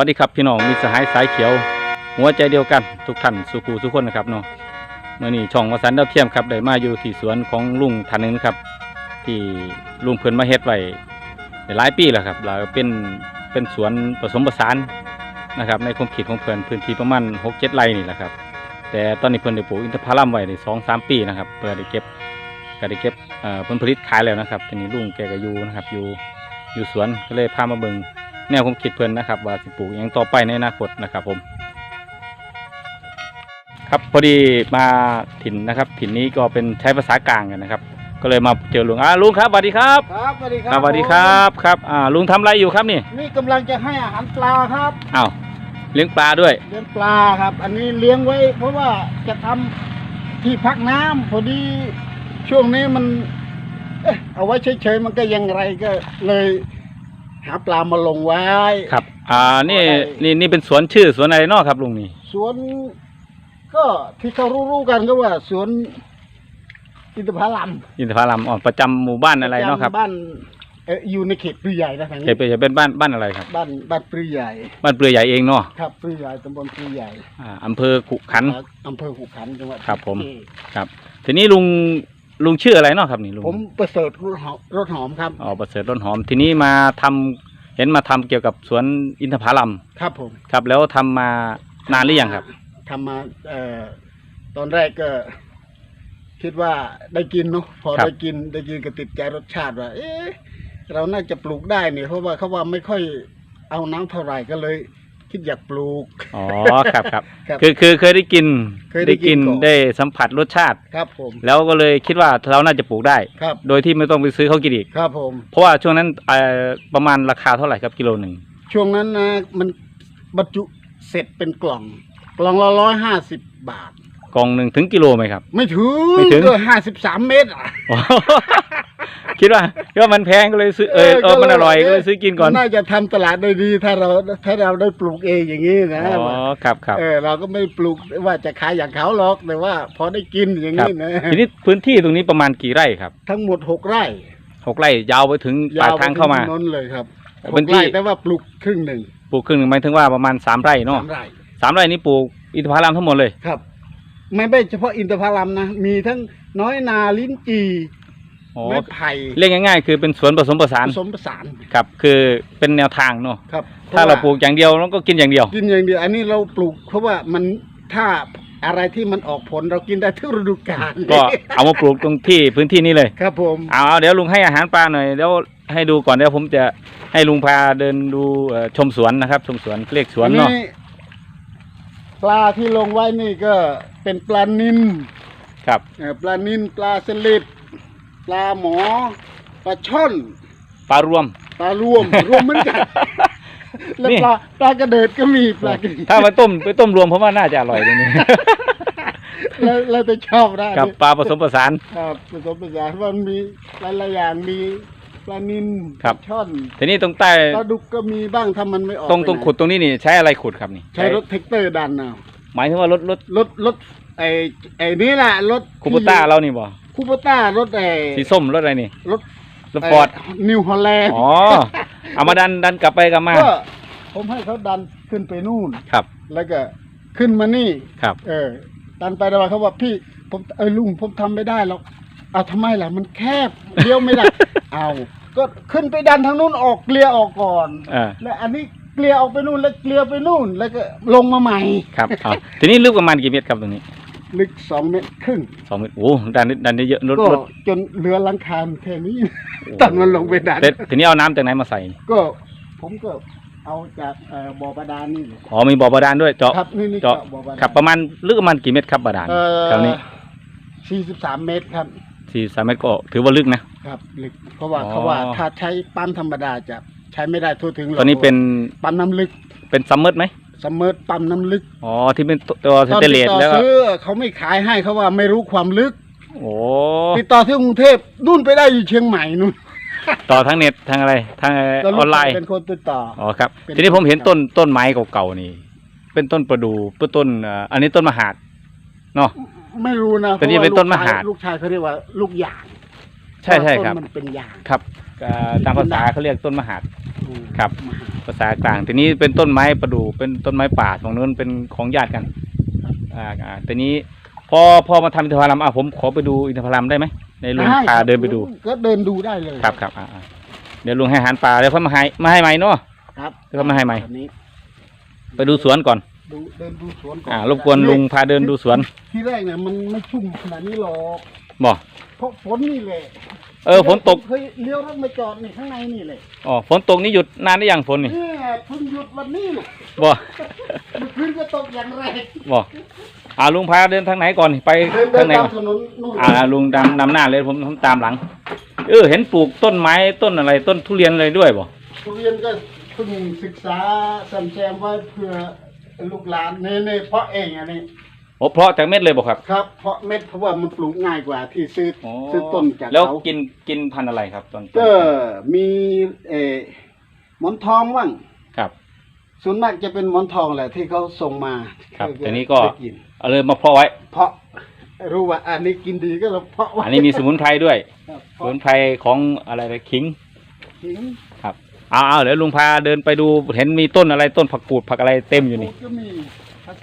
ัสวัสดีครับพี่น้องมิตรสหายสายเขียว หัวใจเดียวกันทุกท่านสุขูสุกคนนะครับเนาะเมื่อนี้ช่องวสันดาวเทียมครับได้มาอยู่ที่สวนของลุงท่านนึงครับ ที่ลุงเพิ่นมาเฮ็ดไว้หลายปีแล้วครับแล้วเป็นเป็นสวนผสมผสานนะครับ ในความคิดของเพิ่นพื้นที่ประมาณหกเจ็ดไร่นี่แหละครับ แต่ตอนนี้เพิ่นได้ปลูกอินทผลัมไว้ในสองสามปีนะครับเพื่อได้เก็บก็ได้เก็บเอ่อผลผลิตขายแล้วนะครับทีนี้ลุงแกก็อยู่นะครับอยู่อยู่สวนก็เลยพามาเบิ่ง แนวความคิดเพิ่นนะครับ ว่าสิปลูกหยังต่อไปในอนาคตนะครับผม ครับพอดีมาถิ่นนะครับ ถิ่นนี้ก็เป็นใช้ภาษากลางกันนะครับ ก็เลยมาเจอลุงอ่าลุงครับสวัสดีครับครับสวัสดีคครัรับบสวัสดีครับครับอ่าลุงทำอะไรอยู่ครับนี่นี่กำลังจะให้อาหารปลาครับอ้าวเลี้ยงปลาด้วย เลี้ยงปลาครับ อันนี้เลี้ยงไว้ เพราะว่าจะทำที่พักน้ำพอดีช่วงนี้มันเอ๊ะเอาไว้เฉยๆมันก็ยังไรก็เลย หาปลามาลงไว้ ครับ อ่า นี่ได้นี่ นี่เป็นสวนชื่อสวนอะไรเนาะครับลุงนี่ สวน ก็ที่เขารู้ๆกันก็ว่าสวนอินทผลัมอินทผลัมอ่อนประจำหมู่บ้านอะไรเนาะครับบ้านเอ่ออยู่ในเขตปรือใหญ่นะทางเขตนี้เป็นเป็นบ้านบ้านอะไรครับ บ้านบ้านปรือใหญ่ บ้านเปลือยใหญ่เองเนาะ ครับปรือใหญ่ตำบลปรือใหญ่อ่าอำเภอขุขันธ์อำเภอขุขันธ์จังหวัดครับผมศรีสะเกษครับ ทีนี้ลุง ลุงชื่ออะไรเนาะครับนี่ลุงผมประเสริฐรถหอมรถหอมครับ อ๋อประเสริฐต้นหอม ทีนี้มาทำเห็นมาทำเกี่ยวกับสวนอินทผลัมครับผมครับ แล้วทำมานานหรือยังครับ ทำมาเอ่อตอนแรกก็ คิดว่าได้กินเนาะพอครับ ได้กินได้กินก็ติดใจรสชาติว่า เอ๊ะเราน่าจะปลูกได้เนี่ยเพราะว่าเขาว่าไม่ค่อยเอาน้ำเท่าไหร่ก็เลย คิดอยากปลูก อ๋อครับครับครับคือคือเคยได้กินเคยได้กินก่อน ได้สัมผัสรสชาติ ครับผมแล้วก็เลยคิดว่าเราน่าจะปลูกได้ ครับ โดยที่ไม่ต้องไปซื้อเขากินอีก ครับผม เพราะว่าช่วงนั้นเอ่อประมาณราคาเท่าไหร่ครับกิโลหนึ่งช่วงนั้นนะมันบรรจุเสร็จเป็นกล่อง กล่องละร้อยห้าสิบบาท กล่องหนึ่งถึงกิโลไหมครับ ไม่ถึงไม่ถึงก็ห้าสิบสามเมตรอะ คิดว่าคิดว่ามันแพงก็เลยซื้อเออเออมันอร่อยก็เลยซื้อกินก่อนน่าจะทำตลาดได้ดีถ้าเราถ้าเราได้ปลูกเองอย่างนี้นะอ๋อครับครับเออเราก็ไม่ปลูกว่าจะขายอย่างเขาหรอกแต่ว่า พอได้กินอย่างครับนี้นะทีนี้พื้นที่ตรงนี้ประมาณกี่ไร่ครับ ทั้งหมดหกไร่หกไร่ยาวไปถึงปากทางเข้ามายวไปถึถนนเลยครับหพื้กนที่ไร่แต่ว่าปลูกครึ่งหนึ่งปลูกครึ่งหนึ่งหมายถึงว่าประมาณสามไร่เนาะสามไร่สามไร่นี้ปลูกอินทผลัมทั้งหมดเลยครับไม่ไม่เฉพาะอินทผลัมนะมีทั้งน้อยนาลิ้นจี อ๋อไม้ไผ่เรียกง่ายๆ คือเป็นสวนผสมผสานผสมผสานครับ คือเป็นแนวทางเนาะครับถ้าเราปลูกอย่างเดียวเราก็กินอย่างเดียว กินอย่างเดียว อันนี้เราปลูกเพราะว่ามันถ้าอะไรที่มันออกผลเรากินได้ทุกฤดูกาลก็เอามาปลูกตรงที่พื้นที่นี้เลยครับผมเอาเอาเดี๋ยวลุงให้อาหารปลาหน่อยเดี๋ยวให้ดูก่อนเดี๋ยวผมจะให้ลุงพาเดินดูเอ่อชมสวนนะครับ ชมสวนเรียกสวนเนาะปลาที่ลงไว้นี่ก็เป็นปลานิลครับเอ่อปลานิลปลาสลิด ปลาหมอปลาช่อนปลารวม ปลารวม รวมเหมือนกันแล้วนี่ ปลาปลากระเดิดก็มีปลากระเดิดถ้ามาต้มไปต้มรวมเพราะว่าน่าจะอร่อยตรงนี้ แล้วแล้วจะชอบนะกับปลาผสมผสาน ครับผสมผสานว่ามันมีหลายๆอย่างมีปลานิลครับช่อนทีนี้ตรงใต้ปลาดุกก็มีบ้างถ้ามันไม่ออกตรงไปตรงไหนขุดตรงนี้นี่ใช้อะไรขุดครับนี่ใช้รถแท็กเตอร์ดันเอาหมายถึงว่ารถรถรถรถไอ้ไอ้นี่แหละรถคูปต้าเรานี่บ่ คูปต้ารถไอ้สีส้มรถอะไรนี่รถรถฟอร์ดนิวฮอลแลนด์อ๋อเอามาดันดันกลับไปกลับมาก็ผมให้เขาดันขึ้นไปนู่นครับ แล้วก็ขึ้นมานี่ครับ เออ ดันไปดันมาเขาบอกพี่ผมเออลุงผมทำไม่ได้หรอกเอาทำไมล่ะมันแคบเลี้ยวไม่ได้เอาก็ขึ้นไปดันทางนู้นออกเกลียออกก่อนเออแล้วอันนี้เกลียออกไปนู่นแล้วเกลียไปนู่น แล้วก็ลงมาใหม่ครับเอาทีนี้ลึกประมาณกี่เมตรครับตรงนี้ ลึกสองเมตรครึ่งสองเมตรโอ้ดันนิดดันได้เยอะรถก็รถจนเรือลังคาญแค่นี้ตัดมันลงไปดันเสร็จทีนี้เอาน้ำจากไหนมาใส่ก็ผมก็เอาจากเอ่อบ่อบาดาลนี่อ๋อมีบ่อบาดาลด้วยเจาะ ครับนี่นี่เจาะบ่อบาดาลครับประมาณลึกประมาณกี่เมตรครับบาดาลเอ่อแถวนี้สี่สิบสามเมตรครับ สี่สามเมตรก็ถือว่าลึกนะ ครับลึกเพราะว่าอ๋อ เขาว่าถ้าใช้ปั๊มธรรมดาจะใช้ไม่ได้ทั่วถึงหรอกตอนนี้เป็นปั๊มน้ำลึกเป็นซัมเมอร์ไหม สมเมอร์ปั๊มน้ำลึกอ๋อที่เป็นตัวสตอนเตนเลติดสต่อแล้วก็ซื้อเขาไม่ขายให้เขาว่าไม่รู้ความลึกโอ้ติดต่อที่กรุงเทพนู่นไปได้อยู่เชียงใหม่นู่นต่อทางเน็ตทางอะไรทางอแล้วลูอกนไลน์เป็นคนติดต่ออ๋อครับเป็นทีนี้ผมเห็นครับต้นต้นไม้เก่าๆนี่ เป็นต้นประดูเป็นต้นเอ่ออันนี้ต้นมหาดเนาะไม่รู้นะแต่นี่พราะว่าเป็นต้นมหาดลูกชายเขาเรียกว่าลูกหยางใช่ใช่ครับต้นมันเป็นหยางครับเอ่อตามภาษาเขาเรียกต้นมหาดอืดู ครับ มาหาภาษากลาง ทีนี้เป็นต้นไม้ประดู่เป็นต้นไม้ป่าตรงนู้นเป็นของญาติกันครับอ่าอ่าทีนี้พอพอมาทำอินทผลัมอะผมขอไปดูอินทผลัมได้ไหมในลุงได้พาครับเดินไปดู ก็เดินดูได้เลย ครับครับอ่าอ่าเดี๋ยวลุงให้อาหารปลาเดี๋ยวเขามาให้มาให้ใหม่เนาะ ครับเดี๋ยวเขามาให้ใหม่ตอนนี้ไปดูสวนก่อน ดูเดินดูสวนก่อนอ่ารบกวนลุงพาเดินดูสวน ที่แรกเนี่ยมันไม่ชุ่มขนาดนี้หรอก บอกเพราะฝนนี่แหละเออฝนตกเคยเลี้ยวรถมาจอดนี่ข้างในนี่เลยอ๋อฝนตกนี่หยุดนานได้ยังฝนนี่เนี่ยเพิ่งหยุดวันนี้ลูกบอกเมื่อคืนก็ตกอย่างแรงบอกอ่าลุงพาเดินทางไหนก่อนไปเดินเดิทานงไหนตาก่มอนถนนนู่นอ่าลุงดำนำหน้าเลยผมผมตามหลัง เออ เห็นปลูกต้นไม้ต้นอะไร ต้นทุเรียนอะไรด้วยบ่ทุเรียนก็เพิ่งศึกษาแซมๆไว้เพื่อลูกหลานเน่ๆเพราะเองอันนี้ โอ้เพราะจากเม็ดเลยบ่ครับครับ เพราะเม็ดเพราะว่ามันปลูกง่ายกว่าที่ซื้ออซื้อต้นจากแล้วเขากินกินพันธุ์อะไรครับต้นก็มีเออหมอนทองบ้างครับ ส่วนมากจะเป็นหมอนทองแหละที่เขาส่งมาครับให้ทีนี้ก็ ได้กินเอาเลยมาเพาะไว้ เพราะรู้ว่าอันนี้กินดีก็เราเพาะไว้อันนี้มีสมุนไพรด้วย ครับสเพราะมุนไพรของอะไรนะขิงขิงครับเอาเอาเดี๋ยวลุงพาเดินไปดูเห็นมีต้นอะไรต้นผักกูดผักอะไรเต็มอยู่นี่ผักกูดก็มีผั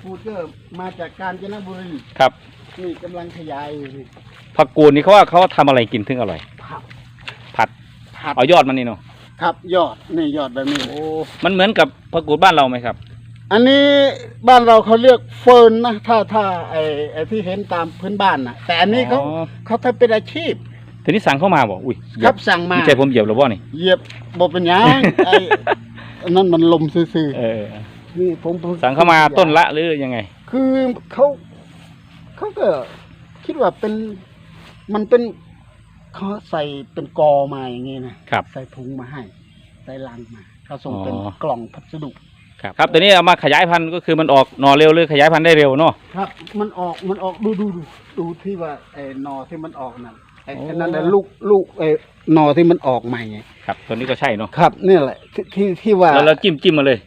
กกูดก็มาจากกาญจนบุรีครับ นี่กำลังขยายอยู่นี่ผักกูดนี่เขาว่าเขาทำอะไรกินถึงอร่อย ผักผัด ผัดเอายอดมันนี่เนาะ ครับยอดนี่ยอดแบบนี้โอ้มันเหมือนกับผักกูดบ้านเราไหมครับ อันนี้บ้านเราเขาเรียกเฟิร์นนะถ้าถ้าไอ้ไอ้ที่เห็นตามพื้นบ้านนะแต่อันนี้เขาอ๋อ เขาทำเป็นอาชีพ ทีนี้สั่งเข้ามาบอกอุ้ยเหยีคยรับสั่งมา ไม่ใช่ผมเหยียบหรือว่านี่ เหยียบบอกเป็นหยังไอ้ อันนั่นมันลมซื่อเออๆนี่ผ มผมสั่งเข้ามาต้นละหรือยังไง คือเขาเขาก็คิดว่าเป็นมันเป็นเขาใส่เป็นกอมาอย่างงี้นะครับ ใส่ถุงมาให้ ใส่ลังมาเขาส่งเป็นอ๋อ กล่องพัสดุครับครับตัวนี้เอามาขยายพันธุ์ก็คือมันออกหน่อเร็วหรือขยายพันธุ์ได้เร็วเนาะ ครับ มันออกมันออกดูดูดูดูที่ว่าไอ้หนอที่มันออกนั่นไอ้โอ้ไอ้นั่นแหละลูกลูกไอ้หนอที่มันออกใหม่ไงครับตัวนี้ก็ใช่เนาะครับนี่แหละที่ที่ที่ว่าแล้วเราจิ้มจิ้มมาเลย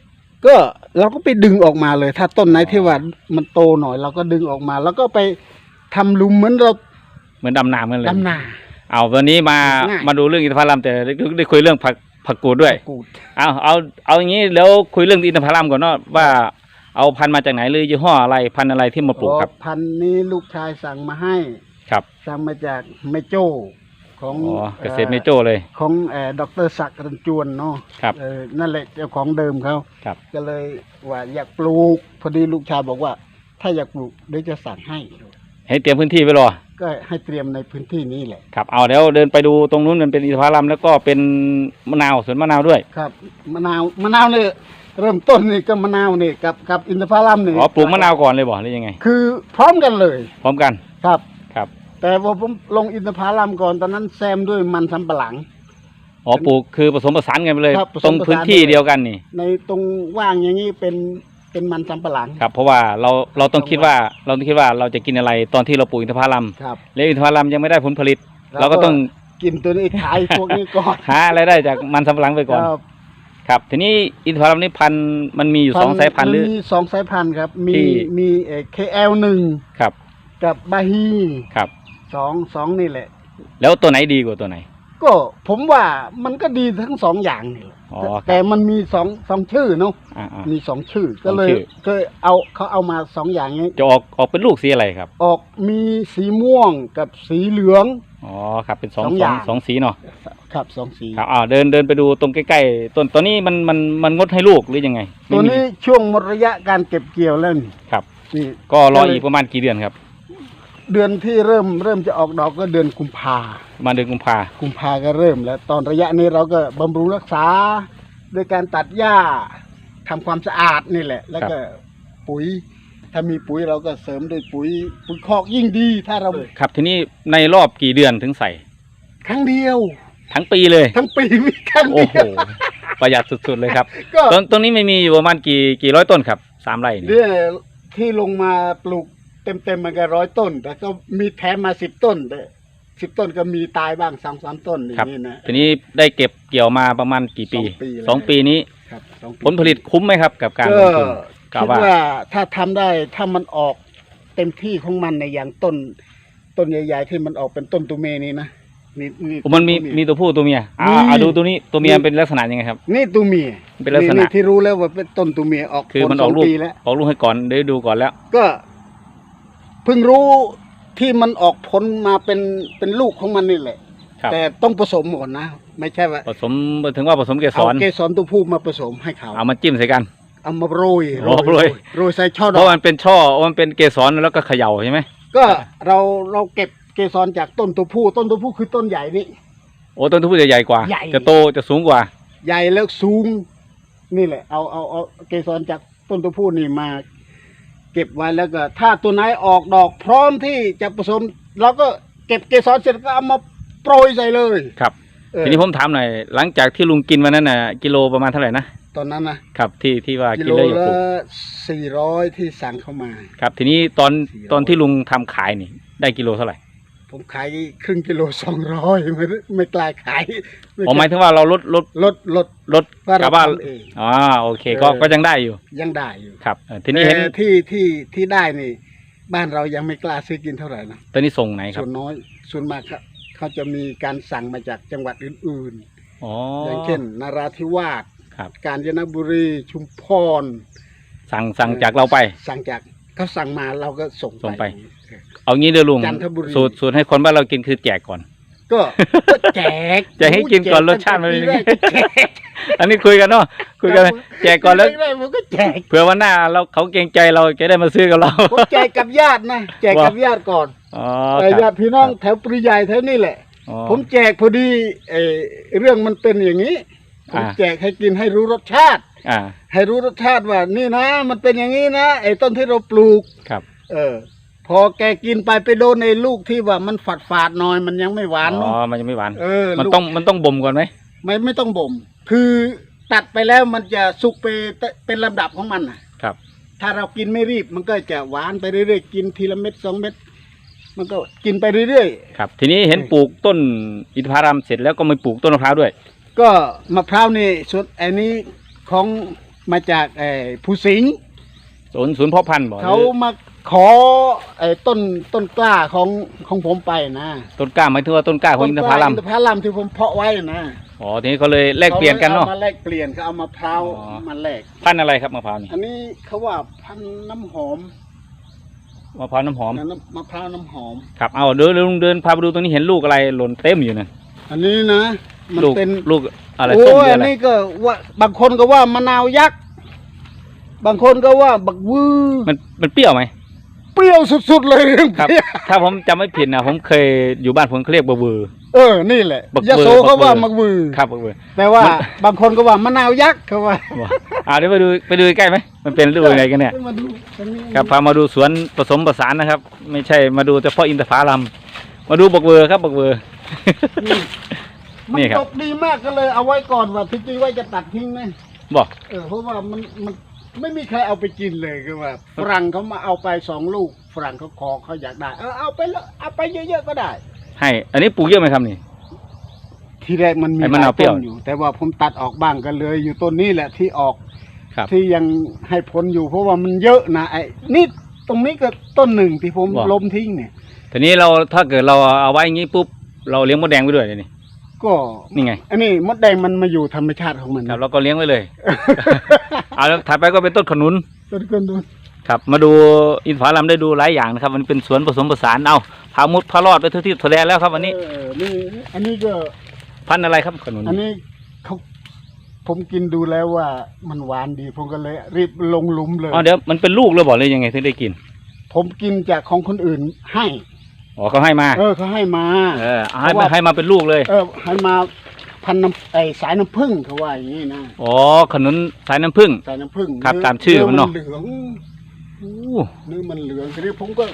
ก็เราก็ไปดึงออกมาเลย ถ้าต้นไหนที่ว่ามันโตหน่อย เราก็ดึงออกมา แล้วก็ไปทำหลุมเหมือนเราเหมือนดำน้ำกันเลยดำนา เอาวันนี้มาง่ายมาดูเรื่องอินทผลัมแต่ได้ได้คุยเรื่องผักผักกูดด้วยกูดเอาเอาเอาอย่างนี้แล้วคุยเรื่องอินทผลัมก่อนเนาะว่าเอาพันธุ์มาจากไหนหรือยี่ห้ออะไรพันธุ์อะไรที่มาปลูกครับอ๋อพันธุ์นี้ลูกชายสั่งมาให้ครับ สั่งมาจากแม่โจ้ ของอ๋อเกษตรเมโจ้เลย ของเอ่อดรศักดิ์รันจวนเนาะครับเออนั่นแหละเจ้าของเดิมเขาครับ ก็เลยว่าอยากปลูก พอดีลูกชายบอกว่า ถ้าอยากปลูกเดี๋ยวจะสั่งให้ ให้เตรียมพื้นที่ไว้รอก็ให้เตรียมในพื้นที่นี้แหละ ครับเอาเดี๋ยวเดินไปดูตรงนู้นมันเป็นอินทผลัมแล้วก็เป็นมะนาวสวนมะนาวด้วย ครับมะนาวมะนาวเนี่ยเริ่มต้นนี่ก็มะนาวนี่กับกับอินทผลัมนี่อ๋อปลูกมะนาวก่อนเลยบ่หรือยังไง คือพร้อมกันเลย พร้อมกัน ครับครับ แต่ว่าผมลงอินทผลัมก่อนตอนนั้นแซมด้วยมันสำปะหลัง อ๋อปลูกคือผสมผสานกันไปเลย ครับผสมตรงพื้นที่ผสานไปเลยเดียวกันนี่ในตรงว่างอย่างนี้เป็นเป็นมันสำปะหลัง ครับ เพราะว่าเราเราต้องคิดว่าเราต้องคิดว่าเราจะกินอะไรตอนที่เราปลูกอินทผลัมครับ แล้วอินทผลัมยังไม่ได้ผลผลิตแล้วเราก็ต้องกินตัวนี้ขายพวกนี้ก่อนหาอะไรได้จากมันสำปะหลังไปก่อน ครับครับ ทีนี้อินทผลัมนี่พันธุ์มันมีอยู่สองสายพันธุ์หรือ มีสองสายพันธุ์ครับ มีที่ มีเอเคเอลหนึ่งครับ กับบาฮี ครับ สองสองนี่แหละ แล้วตัวไหนดีกว่าตัวไหน ก็ผมว่ามันก็ดีทั้งสองอย่างนี่แหละอ๋อแต่ครับ แต่มันมีสองสองชื่อเนาะอ่ามีสองชื่อก็เลยสองชื่อก็เอาเขาเอามาสองอย่างนี้ๆจะออกออกเป็นลูกสีอะไรครับ ออกมีสีม่วงกับสีเหลือง อ๋อครับเป็นสองสองสออย่าง งสองสีเนาะครับสองสี ครับอ่าเดินเดินไปดูตรงใกล้ๆต้นตัวนี้มันมันมันงดให้ลูกหรือยังไงตัวนี้ไม่มีช่วงหมดระยะการเก็บเกี่ยวแล้วนี่ครับ นี่ก็รอก็เลยอีกประมาณกี่เดือนครับ เดือนที่เริ่มเริ่มจะออกดอกก็เดือนกุมภาประมาณเดือนกุมภากุมภาก็เริ่ม แล้วตอนระยะนี้เราก็บำรุงรักษาโดยการตัดหญ้าทำความสะอาดนี่แหละ แล้วก็ปุ๋ย ถ้ามีปุ๋ยเราก็เสริมด้วยปุ๋ยปุ๋ยคอกยิ่งดี ถ้าเราครับ ทีนี้ในรอบกี่เดือนถึงใส่ ครั้งเดียว ทั้งปีเลย ทั้งปีมีครั้งโอ้เดีโห ยว ประหยัดสุดๆเลยครับก็ ต้นต้นนี้ไม่มีอยู่ประมาณกี่กี่ร้อยต้นครับสามไร่นี่ เนี่ยที่ลงมาปลูก เต็มเต็มๆมันก็ร้อยต้น แต่ก็มีแถมมาสิบต้นแต่สิบต้นก็มีตายบ้างสองสามต้นอย่าครับงนี้นะ ทีนี้ได้เก็บเกี่ยวมาประมาณกี่ปีสองปีแล้ว สองปีนี้ ครับสองปีผลผลิตคุ้มไหมครับ กับการลก็งทุนกล่าวคิดว่า ว่าถ้าทำได้ถ้ามันออกเต็มที่ของมันในอย่างต้น ต้นใหญ่ๆที่มันออกเป็นต้นตุเมนี้นะนี่นี่ มันมีมีตัวผู้ตัวเมียอ่ามีอ่าดูตัวนี้ตัวเมียมี เป็นลักษณะยังไงครับ นี่ตัวเมียเป็นลักษณะ ที่รู้แล้วว่าเป็นต้นตัวเมียออกคือผลมันสออกลูกปีแล้ว ออกลูกให้ก่อนได้ดูก่อนแล้ว ก็ เพิ่งรู้ที่มันออกผลมาเป็นเป็นลูกของมันนี่แหละ ครับ แต่ต้องผสมหมดนะ ไม่ใช่ว่าผสมถึงว่าผสมเกสเอาร เกสรตัวผู้มาผสมให้เขาเอามาจิ้มใส่กัน เอามาโรยโอ้โรย โรยใส่ช่อดเพอกราะมันเป็นช่อมันเป็นเกสรแล้วก็เขย่าใช่ไหมก็เราเราเก็บเกสรจากต้นตัวผู้ ต้นตัวผู้คือต้นใหญ่นี่ โอ้ต้นทุเรียนจะใหญ่กว่า ใหญ่ จะโตจะสูงกว่า ใหญ่แล้วสูง นี่แหละ เอาเอาเอาเกสรจากต้นตัวผู้นี่มา เก็บไว้แล้วก็ ถ้าตัวไหนออกดอกพร้อมที่จะผสมเราก็เก็บเกสรเสร็จก็เอามาโปรยใส่เลยครับเออทีนี้ผมถามหน่อยหลังจากที่ลุงกินวันนั้นน่ะกิโลประมาณเท่าไหร่นะตอนนั้นนะครับที่ที่ว่ากิกินโลเลยอยู่ละปลูกสี่ร้อยที่สั่งเข้ามา ครับ ทีนี้ตอน400 ตอนที่ลุงทำขายนี่ ได้กิโลเท่าไหร่ ผมขายครึ่งกิโลสองร้อยไม่ไม่กล้าขายไอ๋อหมายถึงว่าเราลดลดลดลดลดว่ากัเราบว่าทำเองอ๋อโอเค ก็เออก็ยังได้อยู่ ยังได้อยู่ครับเออทีนี้เห็นแต่ที่ที่ที่ได้นี่ บ้านเรายังไม่กล้าซื้อกินเท่าไหร่นะตอนนี้ส่งไหนครัส่บวนน้อยส่วนมากครับเขาจะมีการสั่งมาจากจังหวัดอื่นอ๋อๆออย่างเช่นนาราธิวาสครับกาญจนบุรีชุมพรสั่งสั่งจากเราไป สั่งจากเขาสั่งมาเราก็ส่งส่งไป เออเอางี้เดี๋ยวลุงจันทบุรี สูตรสูตรให้คนบ้านเรากินคือแจกก่อน ก็ก็แจกแจกให้กินก่อนรสชาติมันเป็นยังไง แจกอันนี้คุยกันเนาะคุยกันแจกก่อนแล้วได้ผมก็แจกเผื่อวันหน้าเราเขาเกรงใจเราจะได้มาซื้อกับเรา ผมแจกกับญาตินะแจกกับญาติก่อนอ๋อแต่คญารับติพี่น้องแถวปริยายแถวนี้แหละ อ๋อ ผมแจกพอดีเออเรื่องมันเป็นอย่างนี้ผมอ่า แจกให้กินให้รู้รสชาติ อ่าให้รู้รสชาติว่านี่นะ มันเป็นอย่างนี้นะไอ้ต้นที่เราปลูก ครับ เออ พอแกกินไปไปโดนในลูกที่ว่ามันฝาดฝาดๆหน่อยมันยังไม่หวานอ๋อเนาะ มันยังไม่หวานเออมันลูก ต้องมันต้องบ่มก่อนไหมไม่ไม่ต้องบ่ม คือตัดไปแล้วมันจะสุกไปเป็นลำดับของมันนะครับ ถ้าเรากินไม่รีบมันก็จะหวานไปเรื่อยๆกินทีละเม็ดสองเม็ดมันก็กินไปเรื่อยๆครับ ทีนี้เห็นปลูกต้นอินทผลัมเสร็จแล้วก็มาปลูกต้นมะพร้าวด้วยก็มะพร้าวนี่สุดไอ้นี้ของมาจากไอ้ผู้สิงห์ ศูนย์ศูนย์เพาะพันธุ์บอกเขามา ขอไอ้ต้นต้นกล้าของของผมไปนะต้นกล้าหมายถึงว่าต้นกล้าของอินทผลัมอินทผลัมที่ผมเพาะไว้นะอ๋อทีนี้เขาเลยแลกเปลี่ยนกันเนาะขลยอมาแลกเปลี่ยนเขาเอามะพร้าวอ๋อมาแลกพันธุ์อะไรครับมะพร้าวนี่อันนี้เขาว่าพันธุ์น้ำหอมมะพร้าวน้ำหอมนะน้ำมะพร้าวน้ำหอมครับเอาเดินลุงเดินพาไปดูตรงนี้เห็นลูกอะไรหล่นเต็มอยู่นะอันนี้นะมันลูกเป็นลูกอะไรโอ้ส้มหรืยออัอะนไรนี้ก็ว่าบางคนก็ว่ามะนาวยักษ์บางคนก็ว่าบักวือมันมันเปรี้ยวไหม เปรี้ยวสุดๆเลยเรื่องครับ เปรี้ยวถ้าผมจำไม่ผิดนะผมเคยอยู่บ้านผมเขาเรียกบะเบือ เออ นี่แหละบักยะโสเบอร์เขาว่าบักเบอร์มักวือครับบะเบือแต่ว่ามันบางคนก็ว่ามะนาวยักษ์เขาว่าว้าอ่าเดี๋ยวไปดูไปดูใกล้ไหมมันเป็นรูปยังไงกันเนี่ยมาดูตรงนี้ครับพามาดูสวนผสมผสานนะครับ ไม่ใช่มาดูเฉพาะอินทผลัมมาดูบักเวอร์ครับบักเวอร์นี่มันนี่ครับตกดีมากก็เลยเอาไว้ก่อนว่าที่จริงไว้จะตัดทิ้งนะบอก เออเพราะว่ามันมัน ไม่มีใครเอาไปกินเลยคือว่าฝรั่งเขามาเอาไปสองลูกฝรั่งเขาขอเขาอยากได้เออเอาไปแล้วเอาไปเยอะๆก็ได้ ให้ อันนี้ปลูกเยอะไหมครับนี่ ทีแรกมันมีไอ้หมะาวลานยเปรี้ต้ยวนอยู่ แต่ว่าผมตัดออกบ้างก็เลย อยู่ต้นนี้แหละที่ออกครับ ที่ยังให้ผลอยู่ เพราะว่ามันเยอะนะไอ้นี่ตรงนี้ก็ต้นหนึ่งที่ผมว่าล้มทิ้งเนี่ย ทีนี้เราถ้าเกิดเราเอาไว้อย่างนี้ปุ๊บเราเลี้ยงมดแดงไว้ด้วยเลยวนี่ก็นี่ไงอันนี้มดแดงมันมาอยู่ธรรมชาติของมันครับเราก็เลี้ยงไว้เลย เอาแล้วถัดไปก็เป็นต้นขนุน ต้นกันดูครับ มาดูอินทผลัมได้ดูหลายอย่างนะครับ มันเป็นสวนผสมผสานเอาพามุดพารอดไปทั่วที่ทั่วแดนแล้วครับวันนี้ เออนี่อันนี้ก็ พันธุ์อะไรครับขนุนอันนี้เขาผมกินดูแล้วว่ามันหวานดี ผมก็เลย รีบลงหลุมเลย อ๋อเดี๋ยวมันเป็นลูกเลยบอกเลยยังไงถึงได้กิน ผมกินจากของคนอื่นให้ อ๋อเขาให้มา เออเขาให้มา เออเอาให้เพราะมาว่าให้มาเป็นลูกเลย เออให้มา พันน้ำไอสายน้ำผึ้งเขาว่าอย่างนี้นะอ๋อขนุนสายน้ำผึ้ง สายน้ำผึ้งครับเตามชื่อมันเนอะ เหลืองโอ้เนื้อมันเหลืองทีนี้ผมก็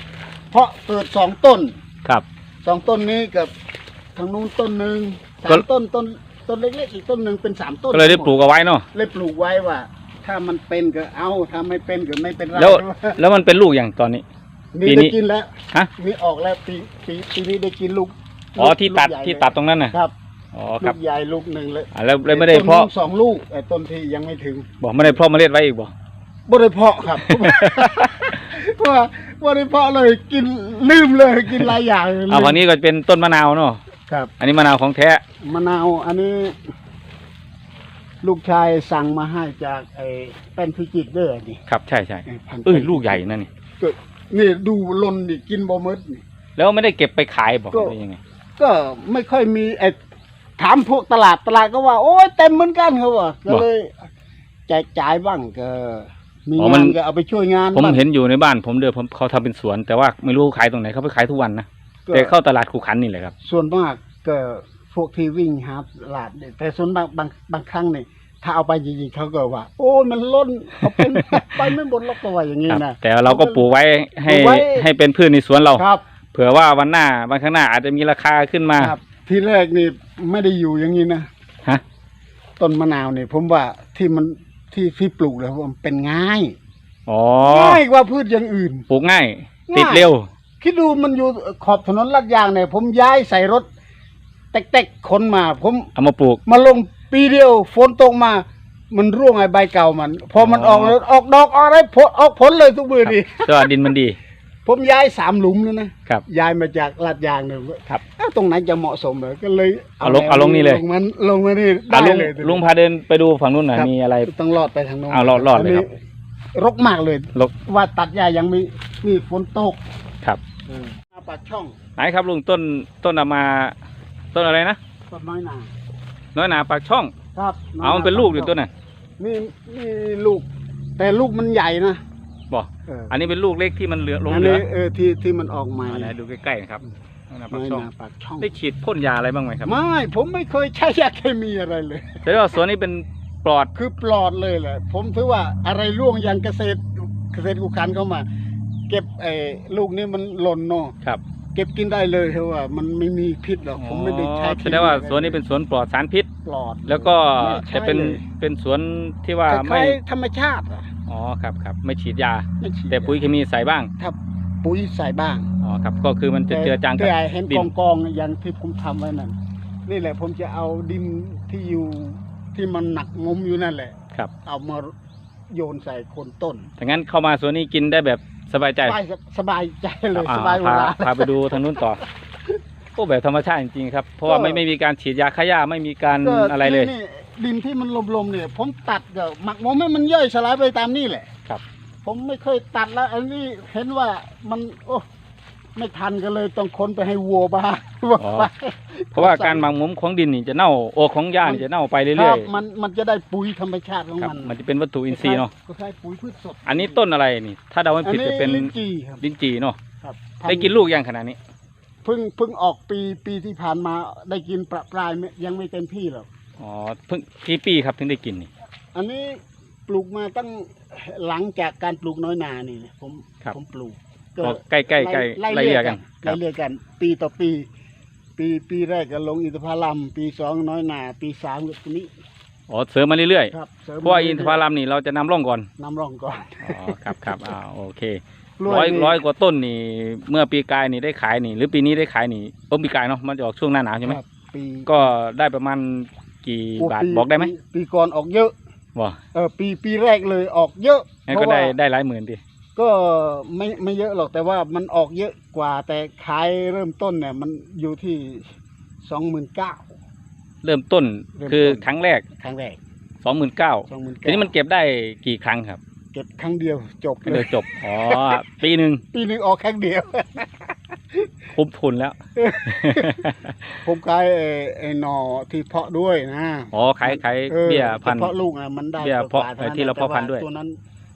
เพาะเกิดสองต้นครับ สองต้นนี้กับทางนู้นต้นหนึ่งก็ สามต้นต้นต้นเล็กๆอีกต้นหนึ่งเป็นสามต้นก็เลยได้ปลูกเอาไว้เนาะเลยปลูกไว้ว่า ถ้ามันเป็นก็เอาถ้าไม่เป็นก็ไม่เป็นไรแล้วแล้วมันเป็นลูกอย่างตอนนี้ปีนี่นี้ ได้กินแล้ว ฮะ นี่ออกแล้วปีปีปีนี้ได้กินลูกอ๋อที่ตัดลูกใหญ่ที่ตัดตรงนั้นน่ะ ครับ อ๋อคลูรับกใหญ่ลูกหนึ่งเลยอ่าแล้วแล้วไม่ได้ต้นเพาะนู้นสองลูกไอ้ต้นที่ยังไม่ถึงบอกไม่ได้เพาะเมล็ดไว้อีกบอกบ่ได้เพาะครับ เพราะว่าบ่ได้เพาะเลยกินลืมเลยกินหลายอย่างเลยเอาวันนี้ก็เป็นต้นมะนาวเนาะครับ อันนี้มะนาวของแท้มะนาวอันนี้ ลูกชายสั่งมาให้จากไอ้เป็นพิจิตรเด้อนี่ครับใช่ใช่ไอ้พันธุ์เอ้ยลูกใหญ่นั่นนี่ก็นี่ดูลนนี่กินบ่หมดนี่ แล้วไม่ได้เก็บไปขายบอกก็ ได้ยังไงก็ไม่ค่อยมีไอ้ ถามพวกตลาดตลาดก็ว่า โอ้ยเต็มเหมือนกันเขาว่าก็เลยแจกจ่ายบ้างก็ มีงานก็เอาไปช่วยงานผมบ้างเห็นอยู่ในบ้านผมเดือผมเขาทำเป็นสวน แต่ว่าไม่รู้ขายตรงไหนเขาไปขายทุกวันนะก็แต่เข้าตลาดคูขันนี่แหละครับ ส่วนมากก็พวกที่วิ่งหาตลาดเนี่ยแต่ส่วนบางบางบางครั้งเนี่ยถ้าเอาไปจริงๆเขาก็ว่า โอ้ยมันล้นเอาไปไปไม่หมดหรอกก็ว่าอย่างนี้ครับ นะ แต่เราก็ปลูกไว้ให้ปลูกไว้ ให้เป็นพืชในสวนเรา ครับ เผื่อว่าวันหน้าวันข้างหน้าอาจจะมีราคาขึ้นมา ครับ ที่แรกนี่ไม่ได้อยู่อย่างนี้นะฮะต้นมะนาวเนี่ยผมว่าที่มันที่ที่ปลูกแล้วมันเป็นง่ายอ๋อง่ายกว่าพืชอย่างอื่น ปลูกง่ายง่ายติดเร็ว คิดดูมันอยู่ขอบถนนลาดยางเนี่ยผมย้ายใส่รถเต็กๆขนมา ผมเอามาปลูก มาลงปีเดียวฝนตกมา มันร่วงไอ้ใบเก่ามัน พอมันอ๋อออกแล้วออกดอกออกอะไรผลออกผลเลยทุกมือดีก็ดินมันดี ผมย้ายสามหลุมแล้วนะครับย้ายมาจากลาดยางเนี่ยครับเอ้า ตรงไหนจะเหมาะสมเลยก็เลยเอาลงเอาลงนี่เลย ลงมันลงมานี่อะได้ลุงเลย ลุงพาเดินไปดูฝั่งนู้นหน่อยครับ มีอะไร ต้องรอดไปทางโน้นเอารอดรอดเลยครับ นนี้รกมากเลยลกว่าตัดหญ้ายังมีมีฝนตกครับเออมาปากช่องไหนครับลุงต้นต้นเอามาต้นอะไรนะต้นน้อยนาน้อยหนาปากช่อง ครับเอามันเป็นลูกอยู่ต้นน่ะนี่นี่ลูก แต่ลูกมันใหญ่นะบอกเอออันนี้เป็นลูกเล็กที่มันเหลือลงอันเหลือนี้เออที่ที่มันออกใหม่อ่าไหนดูใกล้ๆนะครับ น้อยหนาปาน้กอยช่องนาปากช่อง ได้ฉีดพ่นยาอะไรบ้างไหมครับไม่ ผมไม่เคยใช้ยาเคมีอะไรเลย แต่ว่าสวนนี้เป็นปลอด คือปลอดเลยแหละ ผมถือว่าอะไรร่วงอย่างเกษตรเกษตรกุคันเข้ามา เก็บไอ้ลูกนี้มันหล่นเนาะครับเก็บกินได้เลยเพราะว่า มันไม่มีพิษหรอก ผมไม่ได้ใช้อ๋อแสดงว่าสวนนี้เป็นสวนปลอดสารพิษ ปลอด แล้วก็ไม่ใช่จะเป็นลยเป็นสวนที่ว่าคไม่ล้ายๆธรรมชาติอะอ๋อครับครับไม่ฉีดยาไม่ฉีดแต่ปุ๋ยเคมีใส่บ้างถ้า ปุ๋ยใส่บ้างอ๋อครับก็คือมันจะเจือจางกับแต่เห็นดิกนองกองๆอย่างที่ผมทำไว้นั่นนี่แหละผมจะเอาดินที่อยู่ที่มันหนักงมอยู่นั่นแหละ ครับเอามาโยนใส่โคนต้นถ้างั้นเข้ามาสวนนี้กินได้แบบสบายใจสบายสบายใจเลยอ่าสบายเวพาลา พาไปดูทางนู้นต่อโอ้แบบธรรมชาติจริงๆครับ เพราะว่าก็ ไม่ไม่มีการฉีดยาฆ่าหญ้าไม่มีการก็อะไรเลยนี่ดินที่มันลมๆเนี่ย ผมตัดก็หมักหมมให้มันย่อยสลายไปตามนี่แหละครับ ผมไม่เคยตัดแล้ว อันนี้เห็นว่ามัน โอ้ไม่ทันก็เลยต้องค้นไปให้วัวบ้างอ๋อ เพราะว่าการหมักหมมของดินนี่จะเน่าโอของหญ้านี่จะเน่าไปคเรื่รัอบยมันมันจะได้ปุ๋ยธรรมชาติของๆครับ มันมันจะเป็นวัตถุอินทรีย์เนาะก็ใช้ปุ๋ยพืชสดอันนี้ต้นอะไรนี่ ถ้าเดาไม่อันผิดนี้จะเป็นลิ้นจี่ครับลิ้นจี่เนาะครับได้กินลูกยังขนาดนี้ เพิ่งเพิ่งออกปีปีที่ผ่านมาได้กินประปรายไม่ยังไม่เต็มที่หรอก อ๋อเพิ่งกี่ปีครับถึงได้กินนี่อันนี้ ปลูกมาตั้งหลังจากการปลูกน้อยนานี่ผมครับ ผมปลูกก็ใกล้ๆใกล้ใกล้ไล่เลี่ยกันคไล่รับเลี่ยกัน ปีต่อปี ปีปีแรกก็ลงอินทผลัมปีสองน้อยนา ปีสามก็ตัวนี้อ๋อเสริมมาเรื่อยครับสๆเพราะว่าอินทผลัมนี่เราจะนำร่องก่อนนำร่องก่อนอ๋อครับครับอ่าโอเคกล้ร้อยนี่ร้อยกว่าต้นนี่ เมื่อปีกายนี่ได้ขายนี่ หรือปีนี้ได้ขายนี่เออปีกายเนาะมันจะออกช่วงหน้าหนาวใช่ไหมครับปีก็ได้ประมาณกี่โบาทปีบอกได้ไหมปีปีก่อนออกเยอะ ว่าเออปีปีแรกเลยออกเยอะงั้นเพก็ราะได้ว่าได้หลายหมื่นดิก็ไม่ไม่เยอะหรอกแต่ว่ามันออกเยอะกว่าแต่ขายเริ่มต้นเนี่ย มันอยู่ที่สองหมื่นเก้าเริ่มต้นเริ่มต้นคือครั้งแรกครั้งแรกสองหมื่นเก้าสองหมื่นทีนี้มันเก็บได้กี่ครั้งครับ เก็บครั้งเดียวจบก็เลเลยยจบอ๋อปีหนึ่งปีหนึ่งออกครั้งเดียว คุ้มทุนแล้ว ผมขายไอ้ไอ้หนอที่เพาะด้วยนะอ๋อขายขายออเบี้ยพันธุ์ฉพาะลูกอะมันได้เบี้ยเพาะกว่ไอ้ที่เราเพาะพันธุ์ด้วยแต่ตัวนั้น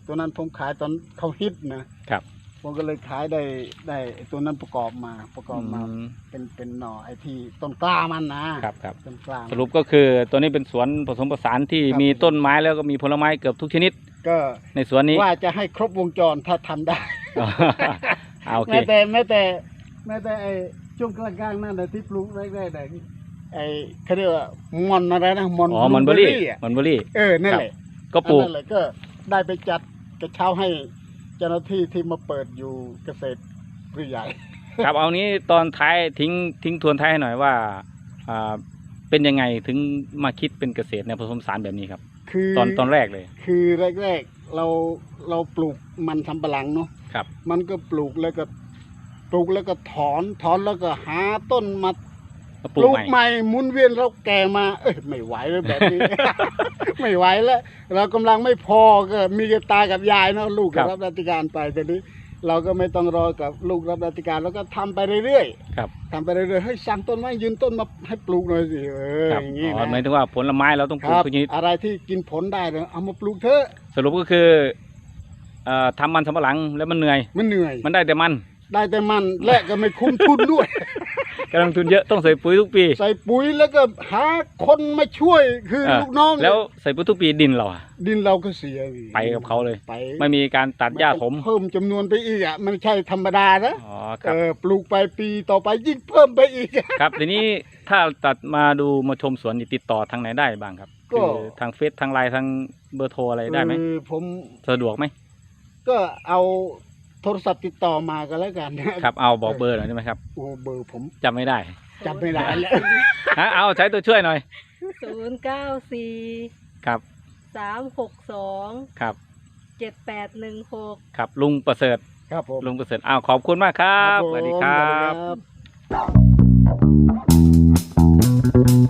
ตัวนั้นผมขายตอนเขาฮิตนะครับ ผมก็เลยขายได้ได้ไอ้ตัวนั้นประกอบมาประกอบมา อืมเป็นเป็นหน่อไอ้ที่ต้นกล้ามันนะครับครับ ต้นกล้าสรุปก็คือตัวนี้เป็นสวนผสมผสานที่ครับ มีต้นไม้แล้วก็มีผลไม้เกือบทุกชนิด ก็ในสวนนี้ว่าจะให้ครบวงจรถ้าทำได้ อ่าโอเค แม้แต่แม้แต่แม้แต่ไอ้ช่วงกลางๆนั่นนะที่ปลูกแรกๆน่ะไอ้เขาเรียกว่ามอนอะไรนะมอนอ๋อมันเบอรี่อะมันเบอรี่เออนั่นแหละก็ปลูกอันนั่นแหละก็ได้ไปจัดกระเช้าให้เจ้าหน้าที่ที่มาเปิดอยู่เกษตรผู้ใหญ่ครับเอานี้ตอนท้ายทิ้งทิ้งทวนท้ายให้หน่อยว่าอ่าเป็นยังไงถึงมาคิดเป็นเกษตรในวผสมผสานแบบนี้ครับคือตอนตอนแรกเลย คือแรกๆเราเราปลูกมันสำปะหลังเนาะครับ มันก็ปลูกแล้วก็ ปลูกแล้วก็ถอนถอนแล้วก็หาต้นมามาปปลูลูกกใหม่ใหม่หมุนเวียนเราแก่มา เอ้ยไม่ไหวแล้วแบบนี้ ไม่ไหวแล้ว เรากำลังไม่พอก็มีกับตากับยายเนาะลูกก็รับราชการไปแต่นี้ เราก็ไม่ต้องรอกับลูกรับราชการเราก็ทำไปเรื่อยครับๆทำไปเรื่อยๆเฮ้ยสั่งต้นไม้ยืนต้นมาให้ปลูกหน่อยสิเออครับอย่างนี้อ๋อนะหมายถึงว่าผลไม้เราต้องปคลูกรับทุกชนิดอะไรที่กินผลได้เนี่ยเอามาปลูกเถอะสรุปก็คือเอ่อทำมันสำปะหลังแล้วมันเหนื่อย มันเหนื่อย มันได้แต่มัน ได้แต่มันและก็ไม่คุ้มทุนด้วย กำลังทุนเยอะต้องใส่ปุ๋ยทุกปีใส่ปุ๋ยแล้วก็หาคนมาช่วยคือเออลูกน้องแล้วใส่ปุ๋ยทุกปีดินเราอะดินเราก็เสียอีกไปกับเขาเลย ไปไม่มีการตัดหญ้าถมเพิ่มจำนวนไปอีกอะมันไม่ใช่ธรรมดานะอ๋อครับเออปลูกไปปีต่อไปยิ่งเพิ่มไปอีก ครับทีนี้ถ้าตัดมาดูมาชมสวนนี่ติดต่อทางไหนได้บ้างครับก็คือทางเฟซทางไลน์ทางเบอร์โทรอะไรได้ไหมคือผมสะดวกไหมก็เอา โทรศัพท์ติดต่อมาก็แล้วกันนะครับเอาบอกเบอร์หน่อยได้ไหมครับโอ้เบอร์ผมจำไม่ได้จำไม่ได้แล้วฮะเอาใช้ตัวช่วยหน่อยศูนย์เก้าสี่ครับสามหกสองครับเจ็ดแปดหนึ่งหกครับลุงประเสริฐครับผมลุงประเสริฐอ้าวขอบคุณมากครับผมสวัสดีครับสวั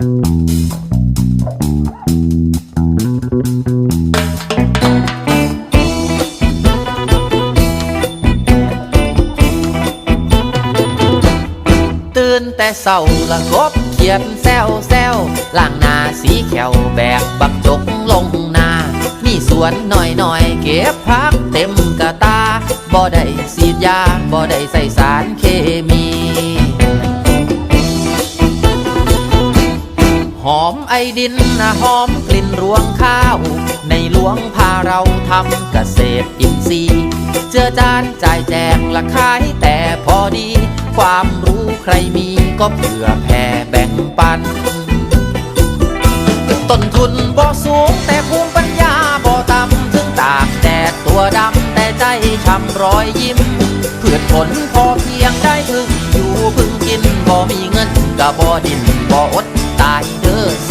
เศร้าละกบเขียนแซวแซวล่างนาสีเขียวแบกบักจกลงนา มีสวนหน่อยหน่อยๆเก็บพักเต็มกระตา บ่ได้สีดยา บ่ได้ใส่สารเคมี หอมไอดินนะหอมกลิ่นรวงข้าว ในหลวงพาเราทำเกษตรอินทรีย์ เจือจานจ่ายแจกละขายแต่พอดี ความรู้ใครมีก็เผื่อแผ่แบ่งปัน ต้นทุนบ่สูงแต่ภูมิปัญญาบ่ต่ำถึงตากแดดตัวดำแต่ใจช้ำรอยยิ้มเพื่อผลพอเพียงได้พึ่งอยู่พึ่งกินบ่มีเงินก็บ่ดินบ่อดตายเด้อ